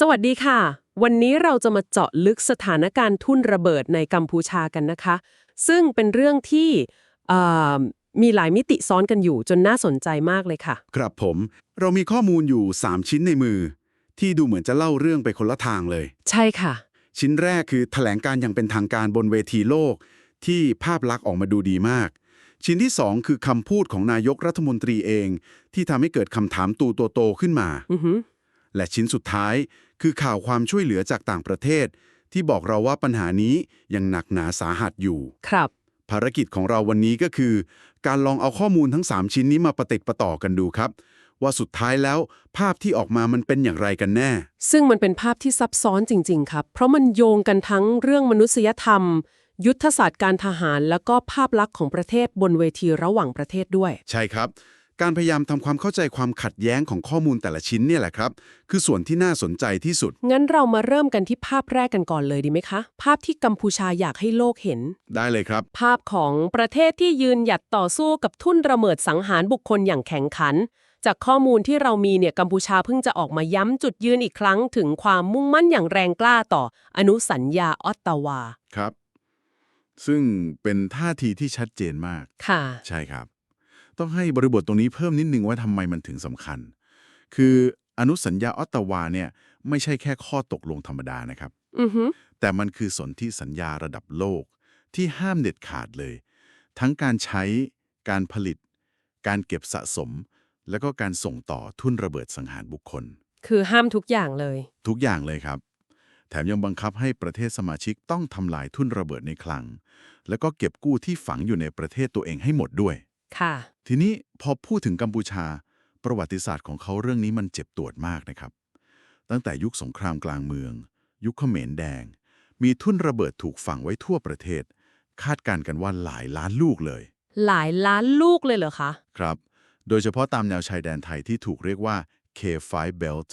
สวัสดีค่ะ วันนี้เราจะมาเจาะลึกสถานการณ์ทุ่นระเบิดในกัมพูชากันนะคะ ซึ่งเป็นเรื่องที่เอ่อมีหลายมิติซ้อนกันอยู่จนน่าสนใจมากเลยค่ะ ครับผม เรามีข้อมูลอยู่ 3 ชิ้นในมือ ที่ดูเหมือนจะเล่าเรื่องไปคนละทางเลย ใช่ค่ะ ชิ้นแรกคือแถลงการอย่างเป็นทางการบนเวทีโลก ที่ภาพลักษณ์ออกมาดูดีมาก ชิ้นที่ 2 คือคำพูดของนายกรัฐมนตรีเอง ที่ทำให้เกิดคำถามตูตัวโตขึ้นมา อือหือ และชิ้นสุดท้ายคือข่าวความช่วยเหลือจากต่างประเทศ ที่บอกเราว่าปัญหานี้ยังหนักหนาสาหัสอยู่ ครับ ภารกิจของเราวันนี้ก็คือ การลองเอาข้อมูลทั้ง 3 ชิ้นนี้มาประติดประต่อกันดูครับ ว่าสุดท้ายแล้วภาพที่ออกมามันเป็นอย่างไรกันแน่ ซึ่งมันเป็นภาพที่ซับซ้อนจริง ๆ ครับ เพราะมันโยงกันทั้งเรื่องมนุษยธรรม ยุทธศาสตร์การทหาร แล้วก็ภาพลักษณ์ของประเทศบนเวทีระหว่างประเทศด้วย ใช่ครับ การพยายามทำความเข้าใจความขัดแย้งของข้อมูลแต่ละชิ้นเนี่ยแหละครับ คือส่วนที่น่าสนใจที่สุด งั้นเรามาเริ่มกันที่ภาพแรกกันก่อนเลยดีไหมคะ ภาพที่กัมพูชาอยากให้โลกเห็น ได้เลยครับ ภาพของประเทศที่ยืนหยัดต่อสู้กับทุ่นระเบิดสังหารบุคคลอย่างแข็งขัน จากข้อมูลที่เรามีเนี่ยกัมพูชาเพิ่งจะออกมาย้ำจุดยืนอีกครั้ง ถึงความมุ่งมั่นอย่างแรงกล้าต่อ อนุสัญญาออตตาวา ครับ ซึ่งเป็นท่าทีที่ชัดเจนมาก ค่ะ ใช่ครับ ต้องให้บริบทตรงนี้เพิ่มนิดนึงว่าทำไมมันถึงสำคัญ คืออนุสัญญาออตตาวาเนี่ยไม่ใช่แค่ข้อตกลงธรรมดานะครับ อือฮึแต่มันคือสนธิสัญญาระดับโลก ที่ห้ามเด็ดขาดเลย ทั้งการใช้การผลิต การเก็บสะสม แล้วก็การส่งต่อทุนระเบิดสังหารบุคคล คือห้ามทุกอย่างเลย ทุกอย่างเลยครับ แถมยังบังคับให้ประเทศสมาชิกต้องทำลายทุนระเบิดในคลัง แล้วก็เก็บกู้ที่ฝังอยู่ในประเทศตัวเองให้หมดด้วย ค่ะ ทีนี้พอพูดถึงกัมพูชา ประวัติศาสตร์ของเขาเรื่องนี้มันเจ็บปวดมากนะครับ ตั้งแต่ยุคสงครามกลางเมือง ยุคเขมรแดง มีทุ่นระเบิดถูกฝังไว้ทั่วประเทศ คาดการณ์กันว่าหลายล้านลูกเลย หลายล้านลูกเลยเหรอคะ ครับ โดยเฉพาะตามแนวชายแดนไทยที่ถูกเรียกว่า K5 Belt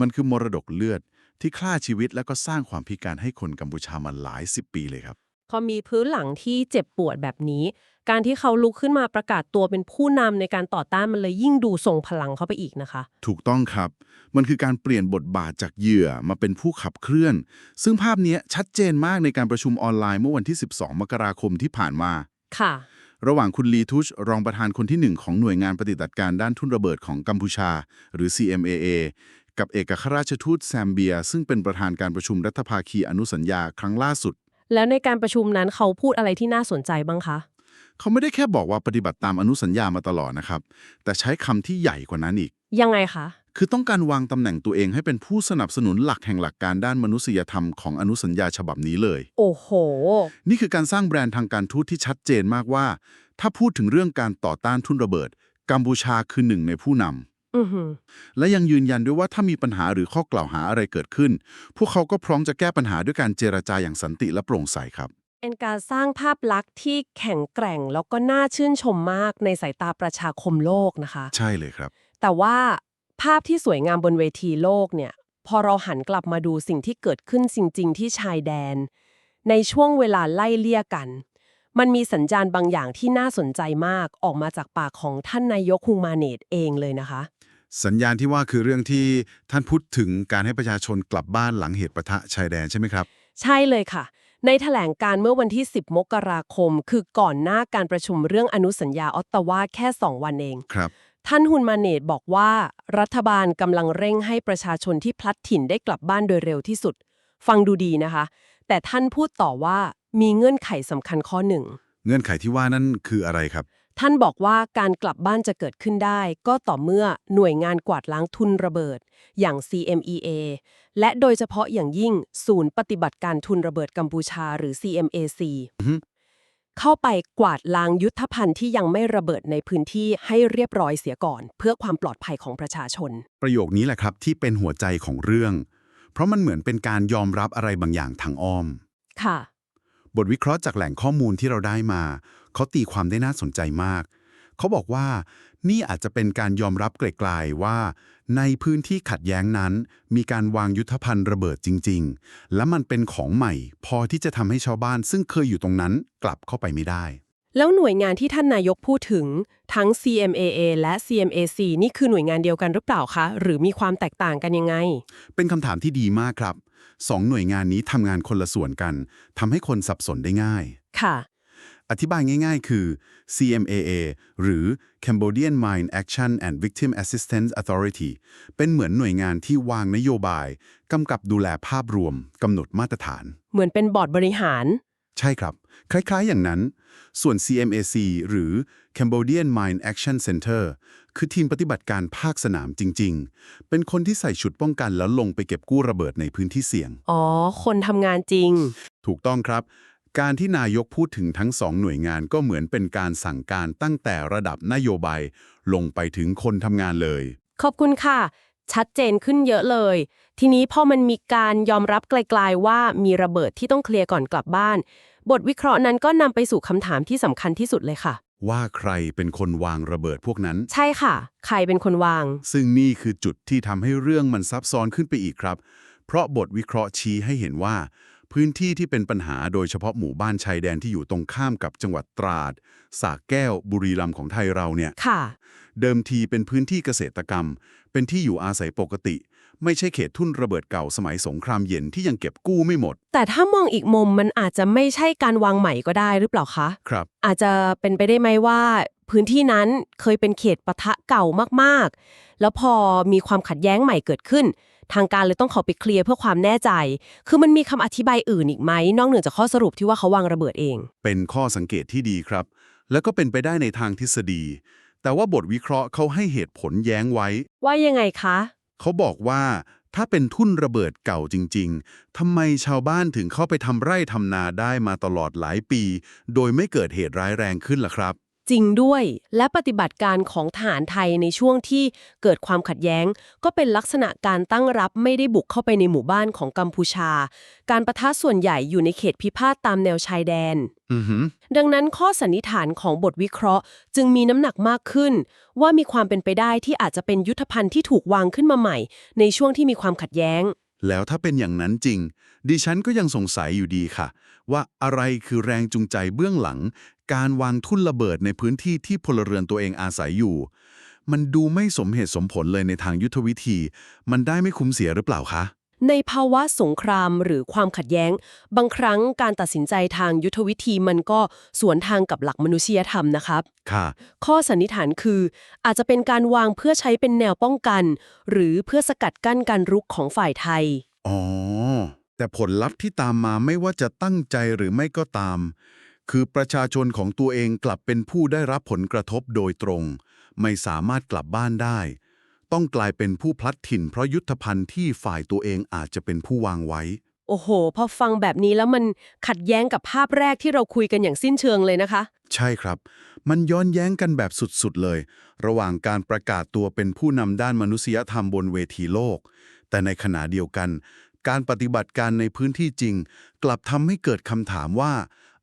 มันคือมรดกเลือดที่ฆ่าชีวิตและก็สร้างความพิการให้คนกัมพูชามาหลายสิบปีเลยครับ พอมีพื้นหลังที่เจ็บปวดแบบนี้ การที่เขาลุกขึ้นมาประกาศตัวเป็นผู้นำในการต่อต้านมันเลยยิ่งดูทรงพลังเข้าไปอีกนะคะ ถูกต้องครับ มันคือการเปลี่ยนบทบาทจากเหยื่อมาเป็นผู้ขับเคลื่อน ซึ่งภาพเนี้ยชัดเจนมากในการประชุมออนไลน์เมื่อวันที่ 12 มกราคมที่ผ่านมาค่ะ ระหว่างคุณลีทุชรองประธานคนที่หนึ่งของหน่วยงานปฏิบัติการด้านทุนระเบิดของกัมพูชา หรือ CMAA กับเอกอัครราชทูตแซมเบีย ซึ่งเป็นประธานการประชุมรัฐภาคีอนุสัญญาครั้งล่าสุด แล้วในการประชุมนั้นเขาพูดอะไรที่น่าสนใจบ้างคะ เขาไม่ได้แค่บอกว่าปฏิบัติตามอนุสัญญามาตลอดนะครับ แต่ใช้คำที่ใหญ่กว่านั้นอีก ยังไงคะ คือต้องการวางตำแหน่งตัวเองให้เป็นผู้สนับสนุนหลักแห่งหลักการด้านมนุษยธรรมของอนุสัญญาฉบับนี้เลย โอ้โห นี่คือการสร้างแบรนด์ทางการทูตที่ชัดเจนมากว่า ถ้าพูดถึงเรื่องการต่อต้านทุนระเบิด กัมพูชาคือหนึ่งในผู้นำ อือหือและยังยืนยันด้วยว่าถ้ามีปัญหาหรือข้อกล่าวหาอะไรเกิดขึ้น พวกเขาก็พร้อมจะแก้ปัญหาด้วยการเจรจาอย่างสันติและโปร่งใสครับ เป็นการสร้างภาพลักษณ์ที่แข็งแกร่งแล้วก็น่าชื่นชมมากในสายตาประชาคมโลกนะคะ ใช่เลยครับ แต่ว่าภาพที่สวยงามบนเวทีโลกเนี่ย พอเราหันกลับมาดูสิ่งที่เกิดขึ้นจริง ๆ ที่ชายแดน ในช่วงเวลาไล่เลี่ยกัน มันมีสัญญาณบางอย่างที่น่าสนใจมากออกมาจากปากของท่านนายกฮุงมาเนตเองเลยนะคะ สัญญาณที่ว่าคือเรื่องที่ท่านพูดถึงการให้ประชาชนกลับบ้านหลังเหตุปะทะชายแดนใช่ไหมครับ ใช่เลยค่ะ ในแถลงการเมื่อวันที่ 10 มกราคม คือก่อนหน้าการประชุมเรื่องอนุสัญญาออตตาวาแค่ 2 วันเองครับ ท่านฮุนมาเนตบอกว่า รัฐบาลกำลังเร่งให้ประชาชนที่พลัดถิ่นได้กลับบ้านโดยเร็วที่สุด ฟังดูดีนะคะ แต่ท่านพูดต่อว่ามีเงื่อนไขสำคัญข้อหนึ่ง เงื่อนไขที่ว่านั่นคืออะไรครับ ท่านบอกว่าการกลับบ้านจะเกิดขึ้นได้ ก็ต่อเมื่อหน่วยงานกวาดล้างทุนระเบิด อย่าง CMEA และโดยเฉพาะอย่างยิ่งศูนย์ปฏิบัติการทุนระเบิดกัมพูชาหรือ CMAC อือฮึเข้าไปกวาดล้างยุทธภัณฑ์ที่ยังไม่ระเบิดในพื้นที่ให้เรียบร้อยเสียก่อน เพื่อความปลอดภัยของประชาชน ประโยคนี้แหละครับที่เป็นหัวใจของเรื่อง เพราะมันเหมือนเป็นการยอมรับอะไรบางอย่างทางอ้อม ค่ะ บทวิเคราะห์จากแหล่งข้อมูลที่เราได้มา เขาตีความได้น่าสนใจมาก เขาบอกว่านี่อาจจะเป็นการยอมรับไกลๆว่า ในพื้นที่ขัดแย้งนั้น มีการวางยุทธภัณฑ์ระเบิดจริง ๆ และมันเป็นของใหม่ พอที่จะทำให้ชาวบ้าน ซึ่งเคยอยู่ตรงนั้นกลับเข้าไปไม่ได้ แล้วหน่วยงานที่ท่านนายกพูดถึงทั้ง CMAA และ CMAC นี่คือหน่วยงานเดียวกันหรือเปล่าคะ หรือมีความแตกต่างกันยังไง เป็นคำถามที่ดีมากครับสองหน่วยงานนี้ทำงานคนละส่วนกันทำให้คนสับสนได้ง่าย ค่ะ อธิบายง่ายๆ คือ CMAA หรือ Cambodian Mine Action and Victim Assistance Authority เป็นเหมือนหน่วยงานที่วางนโยบาย กำกับดูแลภาพรวม กำหนดมาตรฐาน เหมือนเป็นบอร์ดบริหาร ใช่ครับ คล้ายๆอย่างนั้น ส่วน CMAC หรือ Cambodian Mine Action Center คือทีมปฏิบัติการภาคสนามจริง ๆ เป็นคนที่ใส่ชุดป้องกันแล้วลงไปเก็บกู้ระเบิดในพื้นที่เสี่ยง อ๋อ คนทำงานจริง ถูกต้องครับ การที่นายกพูดถึงทั้งสองหน่วยงานก็เหมือนเป็นการสั่งการตั้งแต่ระดับนโยบาย ลงไปถึงคนทำงานเลย ขอบคุณค่ะ ชัดเจนขึ้นเยอะเลย ทีนี้พอมันมีการยอมรับไกลๆว่ามีระเบิดที่ต้องเคลียร์ก่อนกลับบ้าน บทวิเคราะห์นั้นก็นำไปสู่คำถามที่สำคัญที่สุดเลยค่ะ ว่าใครเป็นคนวางระเบิดพวกนั้น ใช่ค่ะ ใครเป็นคนวาง ซึ่งนี่คือจุดที่ทำให้เรื่องมันซับซ้อนขึ้นไปอีกครับ เพราะบทวิเคราะห์ชี้ให้เห็นว่า พื้นที่ที่เป็นปัญหาโดยเฉพาะหมู่บ้านชายแดนที่อยู่ตรงข้ามกับจังหวัดตราดสากแก้วบุรีรัมย์ของไทยเราเนี่ยค่ะเดิมทีเป็นพื้นที่เกษตรกรรม เป็นที่อยู่อาศัยปกติ ไม่ใช่เขตทุ่นระเบิดเก่าสมัยสงครามเย็นที่ยังเก็บกู้ไม่หมด แต่ถ้ามองอีกมุมมันอาจจะไม่ใช่การวางใหม่ก็ได้หรือเปล่าคะครับ อาจจะเป็นไปได้ไหมว่าพื้นที่นั้นเคยเป็นเขตปะทะเก่ามากๆ แล้วพอมีความขัดแย้งใหม่เกิดขึ้น ทางการเลยต้องขอไปเคลียร์เพื่อความแน่ใจ คือมันมีคำอธิบายอื่นอีกไหมนอกเหนือจากข้อสรุปที่ว่าเขาวางระเบิดเอง เป็นข้อสังเกตที่ดีครับ แล้วก็เป็นไปได้ในทางทฤษฎี แต่ว่าบทวิเคราะห์เขาให้เหตุผลแย้งไว้ ว่ายังไงคะ เขาบอกว่าถ้าเป็นทุ่นระเบิดเก่าจริง ๆ ทำไมชาวบ้านถึงเข้าไปทำไร่ทำนาได้มาตลอดหลายปี โดยไม่เกิดเหตุร้ายแรงขึ้นล่ะครับ จริงด้วย และปฏิบัติการของทหารไทยในช่วงที่เกิดความขัดแย้ง ก็เป็นลักษณะการตั้งรับไม่ได้บุกเข้าไปในหมู่บ้านของกัมพูชา การประทะส่วนใหญ่อยู่ในเขตพิพาทตามแนวชายแดนอือหือดังนั้นข้อสันนิษฐานของบทวิเคราะห์ จึงมีน้ำหนักมากขึ้น ว่ามีความเป็นไปได้ที่อาจจะเป็นยุทธภัณฑ์ที่ถูกวางขึ้นมาใหม่ ในช่วงที่มีความขัดแย้ง แล้วถ้าเป็นอย่างนั้นจริง ดิฉันก็ยังสงสัยอยู่ดีค่ะ ว่าอะไรคือแรงจูงใจเบื้องหลัง การวางทุ่นระเบิดในพื้นที่ที่พลเรือนตัวเองอาศัยอยู่ มันดูไม่สมเหตุสมผลเลยในทางยุทธวิธี มันได้ไม่คุ้มเสียหรือเปล่าคะ ในภาวะสงครามหรือความขัดแย้ง บางครั้งการตัดสินใจทางยุทธวิธีมันก็สวนทางกับหลักมนุษยธรรมนะครับค่ะ ข้อสันนิษฐานคือ อาจจะเป็นการวางเพื่อใช้เป็นแนวป้องกัน หรือเพื่อสกัดกั้นการรุกของฝ่ายไทย อ๋อ แต่ผลลัพธ์ที่ตามมาไม่ว่าจะตั้งใจหรือไม่ก็ตาม คือประชาชนของตัวเองกลับเป็นผู้ได้รับผลกระทบโดยตรง ไม่สามารถกลับบ้านได้ ต้องกลายเป็นผู้พลัดถิ่น เพราะยุทธภัณฑ์ที่ฝ่ายตัวเองอาจจะเป็นผู้วางไว้ โอ้โห พอฟังแบบนี้แล้วมันขัดแย้งกับภาพแรกที่เราคุยกันอย่างสิ้นเชิงเลยนะคะ ใช่ครับ มันย้อนแย้งกันแบบสุดๆเลย ระหว่างการประกาศตัวเป็นผู้นำด้านมนุษยธรรมบนเวทีโลก แต่ในขณะเดียวกัน การปฏิบัติการในพื้นที่จริง กลับทำให้เกิดคำถามว่า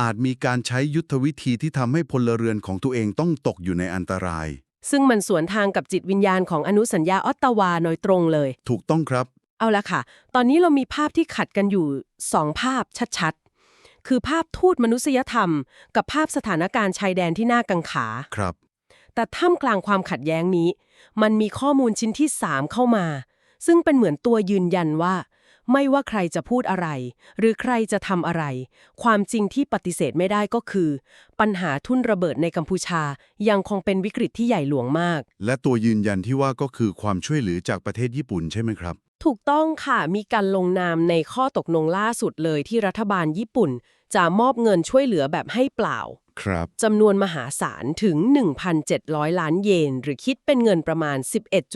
อาจมีการใช้ยุทธวิธีที่ทำให้พลเรือนของตัวเองต้องตกอยู่ในอันตราย ซึ่งมันสวนทางกับจิตวิญญาณของอนุสัญญาออตตาวาโดยตรงเลย ถูกต้องครับ เอาละค่ะ ตอนนี้เรามีภาพที่ขัดกันอยู่สองภาพชัดๆ คือภาพทูตมนุษยธรรม กับภาพสถานการณ์ชายแดนที่น่ากังขา ครับ แต่ท่ามกลางความขัดแย้งนี้ มันมีข้อมูลชิ้นที่ 3 เข้ามา ซึ่งเป็นเหมือนตัวยืนยันว่า ไม่ว่าใครจะพูดอะไร หรือใครจะทำอะไร ความจริงที่ปฏิเสธไม่ได้ก็คือ ปัญหาทุ่นระเบิดในกัมพูชายังคงเป็นวิกฤตที่ใหญ่หลวงมาก และตัวยืนยันที่ว่าก็คือความช่วยเหลือจากประเทศญี่ปุ่นใช่ไหมครับ ถูกต้องค่ะมีการลงนามในข้อตกลงล่าสุดเลยที่รัฐบาลญี่ปุ่น จะมอบเงินช่วยเหลือแบบให้เปล่าครับจำนวนมหาศาลถึง 1,700 ล้านเยน หรือคิดเป็นเงินประมาณ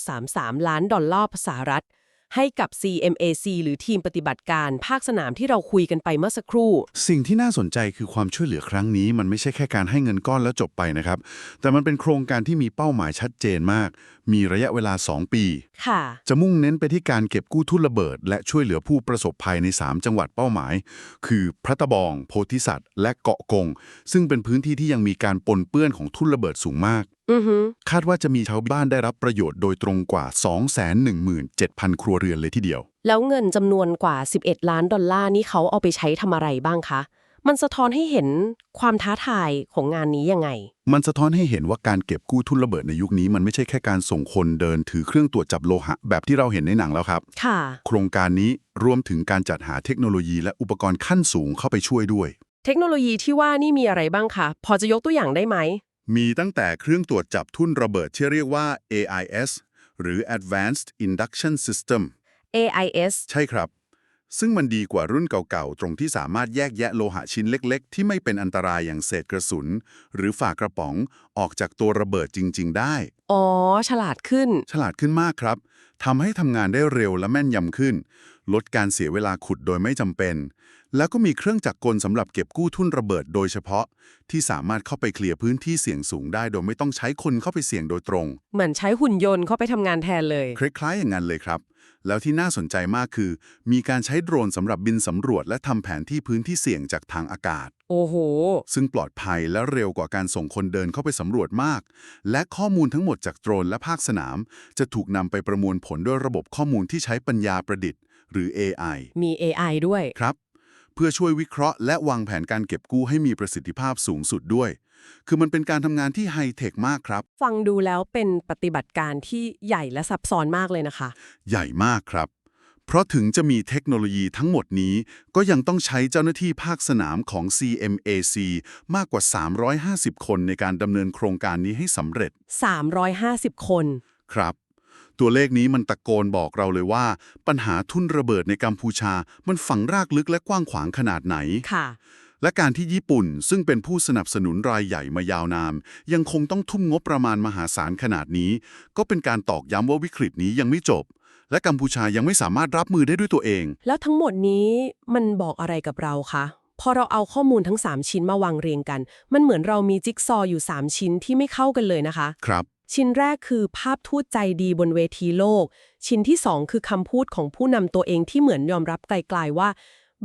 11.33 ล้านดอลลาร์สหรัฐ ให้กับ CMAC หรือทีมปฏิบัติการภาคสนามที่เราคุยกันไปเมื่อสักครู่ สิ่งที่น่าสนใจคือความช่วยเหลือครั้งนี้ มันไม่ใช่แค่การให้เงินก้อนแล้วจบไปนะครับ แต่มันเป็นโครงการที่มีเป้าหมายชัดเจนมาก มีระยะเวลา 2 ปี ค่ะ จะมุ่งเน้นไปที่การเก็บกู้ทุนระเบิด และช่วยเหลือผู้ประสบภัยใน 3 จังหวัดเป้าหมาย คือพระตะบอง โพธิสัตว์ และเกาะกง ซึ่งเป็นพื้นที่ที่ยังมีการปนเปื้อนของทุนระเบิดสูงมากอือฮึ คาดว่าจะมีชาวบ้านได้รับประโยชน์โดยตรงกว่า 217,000 ครัวเรือนเลยทีเดียว แล้วเงินจำนวนกว่า 11 ล้านดอลลาร์นี่เขาเอาไปใช้ทำอะไรบ้างคะ มันสะท้อนให้เห็นความท้าทายของงานนี้ยังไง มันสะท้อนให้เห็นว่าการเก็บกู้ทุนระเบิดในยุคนี้มันไม่ใช่แค่การส่งคนเดินถือเครื่องตรวจจับโลหะแบบที่เราเห็นในหนังแล้วครับ ค่ะ โครงการนี้รวมถึงการจัดหาเทคโนโลยีและอุปกรณ์ขั้นสูงเข้าไปช่วยด้วย เทคโนโลยีที่ว่านี่มีอะไรบ้างคะ พอจะยกตัวอย่างได้ไหม มีตั้งแต่เครื่องตรวจจับทุ่นระเบิดที่เรียกว่า AIS หรือ Advanced Induction System AIS ใช่ครับ ซึ่งมันดีกว่ารุ่นเก่าๆ ตรงที่สามารถแยกแยะโลหะชิ้นเล็กๆ ที่ไม่เป็นอันตรายอย่างเศษกระสุน หรือฝากระป๋องออกจากตัวระเบิดจริง ๆ ได้ อ๋อ ฉลาดขึ้น ฉลาดขึ้นมากครับทำให้ทำงานได้เร็วและแม่นยำขึ้น ลดการเสียเวลาขุดโดยไม่จำเป็น แล้วก็มีเครื่องจักรกลสำหรับเก็บกู้ทุ่นระเบิดโดยเฉพาะ ที่สามารถเข้าไปเคลียร์พื้นที่เสี่ยงสูงได้ โดยไม่ต้องใช้คนเข้าไปเสี่ยงโดยตรง เหมือนใช้หุ่นยนต์เข้าไปทำงานแทนเลย คล้ายๆอย่างนั้นเลยครับ แล้วที่น่าสนใจมากคือ มีการใช้โดรนสำหรับบินสำรวจ และทำแผนที่พื้นที่เสี่ยงจากทางอากาศ โอ้โห ซึ่งปลอดภัยและเร็วกว่าการส่งคนเดินเข้าไปสำรวจมาก และข้อมูลทั้งหมดจากโดรนและภาคสนาม จะถูกนำไปประมวลผลด้วยระบบข้อมูลที่ใช้ปัญญาประดิษฐ์ หรือ AI มี AI ด้วย ครับ เพื่อช่วยวิเคราะห์และวางแผนการเก็บกู้ให้มีประสิทธิภาพสูงสุดด้วย คือมันเป็นการทำงานที่ไฮเทคมากครับ ฟังดูแล้วเป็นปฏิบัติการที่ใหญ่และซับซ้อนมากเลยนะคะ ใหญ่มากครับ เพราะถึงจะมีเทคโนโลยีทั้งหมดนี้ ก็ยังต้องใช้เจ้าหน้าที่ภาคสนามของ CMAC มากกว่า 350 คนในการดำเนินโครงการนี้ให้สำเร็จ 350 คน ครับ ตัวเลขนี้มันตะโกนบอกเราเลยว่า ปัญหาทุ่นระเบิดในกัมพูชา มันฝังรากลึกและกว้างขวางขนาดไหนค่ะและการที่ญี่ปุ่นซึ่งเป็นผู้สนับสนุนรายใหญ่มายาวนานยังคงต้องทุ่มงบประมาณมหาศาลขนาดนี้ ก็เป็นการตอกย้ำว่าวิกฤตนี้ยังไม่จบ และกัมพูชายังไม่สามารถรับมือได้ด้วยตัวเอง แล้วทั้งหมดนี้มันบอกอะไรกับเราคะพอเราเอาข้อมูลทั้ง 3 ชิ้นมาวางเรียงกัน มันเหมือนเรามีจิ๊กซอว์อยู่ 3 ชิ้นที่ไม่เข้ากันเลยนะคะ ครับ ชิ้นแรกคือภาพทูตใจดีบนเวทีโลก ชิ้นที่2คือคำพูดของผู้นำตัวเองที่เหมือนยอมรับไกลๆว่า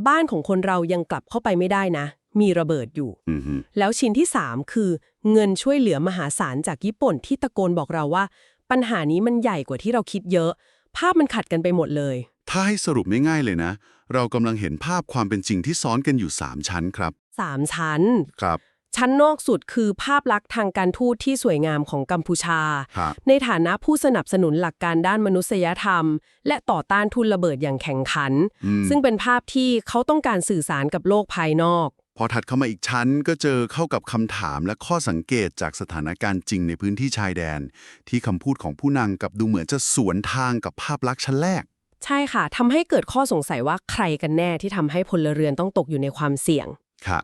บ้านของคนเรายังกลับเข้าไปไม่ได้นะ มีระเบิดอยู่อือฮึแล้วชิ้นที่3คือ เงินช่วยเหลือมหาศาลจากญี่ปุ่นที่ตะโกนบอกเราว่า ปัญหานี้มันใหญ่กว่าที่เราคิดเยอะ ภาพมันขัดกันไปหมดเลย ถ้าให้สรุปง่ายๆเลยนะ เรากำลังเห็นภาพความเป็นจริงที่ซ้อนกันอยู่ 3 ชั้นครับ 3 ชั้นครับ ชั้นนอกสุดคือภาพลักษณ์ทางการทูตที่สวยงามของกัมพูชาครับในฐานะผู้สนับสนุนหลักการด้านมนุษยธรรม และต่อต้านทุนระเบิดอย่างแข็งขันอืมซึ่งเป็นภาพที่เขาต้องการสื่อสารกับโลกภายนอก พอถัดเข้ามาอีกชั้นก็เจอเข้ากับคำถามและข้อสังเกตจากสถานการณ์จริงในพื้นที่ชายแดน ที่คำพูดของผู้นำกับดูเหมือนจะสวนทางกับภาพลักษณ์ชั้นแรกใช่ค่ะทำให้เกิดข้อสงสัยว่าใครกันแน่ที่ทำให้พลเรือนต้องตกอยู่ในความเสี่ยง ค่ะ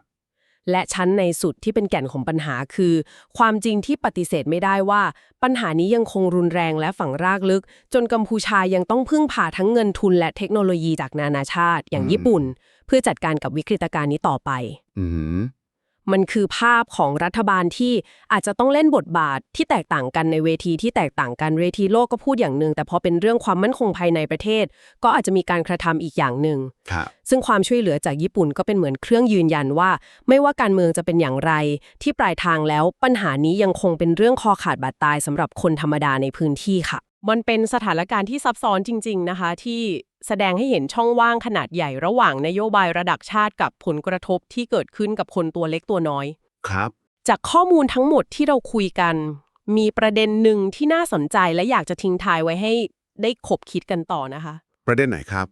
และชั้นในสุดที่เป็นแก่นของปัญหาคือ ความจริงที่ปฏิเสธไม่ได้ว่า ปัญหานี้ยังคงรุนแรงและฝังรากลึก จนกัมพูชายังต้องพึ่งพาทั้งเงินทุนและเทคโนโลยีจากนานาชาติ อย่างญี่ปุ่น เพื่อจัดการกับวิกฤตการณ์นี้ต่อไป อื มันคือภาพของรัฐบาลที่อาจจะต้องเล่นบทบาทที่แตกต่างกันในเวทีที่แตกต่างกันเวทีโลกก็พูดอย่างหนึ่งแต่พอเป็นเรื่องความมั่นคงภายในประเทศ ก็อาจจะมีการกระทำอีกอย่างหนึ่งซึ่งความช่วยเหลือจากญี่ปุ่นก็เป็นเหมือนเครื่องยืนยันว่า ไม่ว่าการเมืองจะเป็นอย่างไร ที่ปลายทางแล้วปัญหานี้ยังคงเป็นเรื่องคอขาดบาดตายสำหรับคนธรรมดาในพื้นที่ค่ะ มันเป็นสถานการณ์ที่ซับซ้อนจริง ๆ นะคะ ที่แสดงให้เห็นช่องว่างขนาดใหญ่ระหว่างนโยบายระดับชาติกับผลกระทบที่เกิดขึ้นกับคนตัวเล็กตัวน้อย ครับ จากข้อมูลทั้งหมดที่เราคุยกัน มีประเด็นหนึ่งที่น่าสนใจและอยากจะทิ้งท้ายไว้ให้ได้ขบคิดกันต่อนะคะ ประเด็นไหนครับ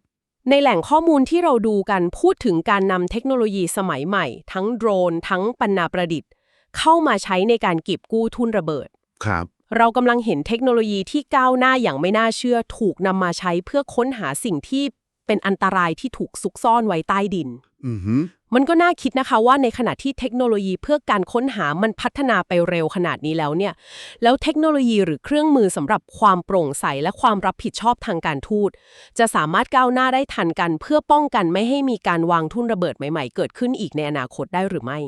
ในแหล่งข้อมูลที่เราดูกันพูดถึงการนำเทคโนโลยีสมัยใหม่ ทั้งโดรน ทั้งปัญนาประดิษฐ์ เข้ามาใช้ในการเก็บกู้ทุนระเบิด ครับ เรากำลังเห็นเทคโนโลยีที่ก้าวหน้าอย่างไม่น่าเชื่อถูกนำมาใช้เพื่อค้นหาสิ่งที่เป็นอันตรายที่ถูกซุกซ่อนไว้ใต้ดินอือหือมันก็น่าคิดนะคะว่าในขณะที่เทคโนโลยีเพื่อการค้นหามันพัฒนาไปเร็วขนาดนี้แล้วเนี่ย แล้วเทคโนโลยีหรือเครื่องมือสำหรับความโปร่งใสและความรับผิดชอบทางการทูต จะสามารถก้าวหน้าได้ทันกัน เพื่อป้องกันไม่ให้มีการวางทุ่นระเบิดใหม่ ๆ เกิดขึ้นอีกในอนาคตได้หรือไม่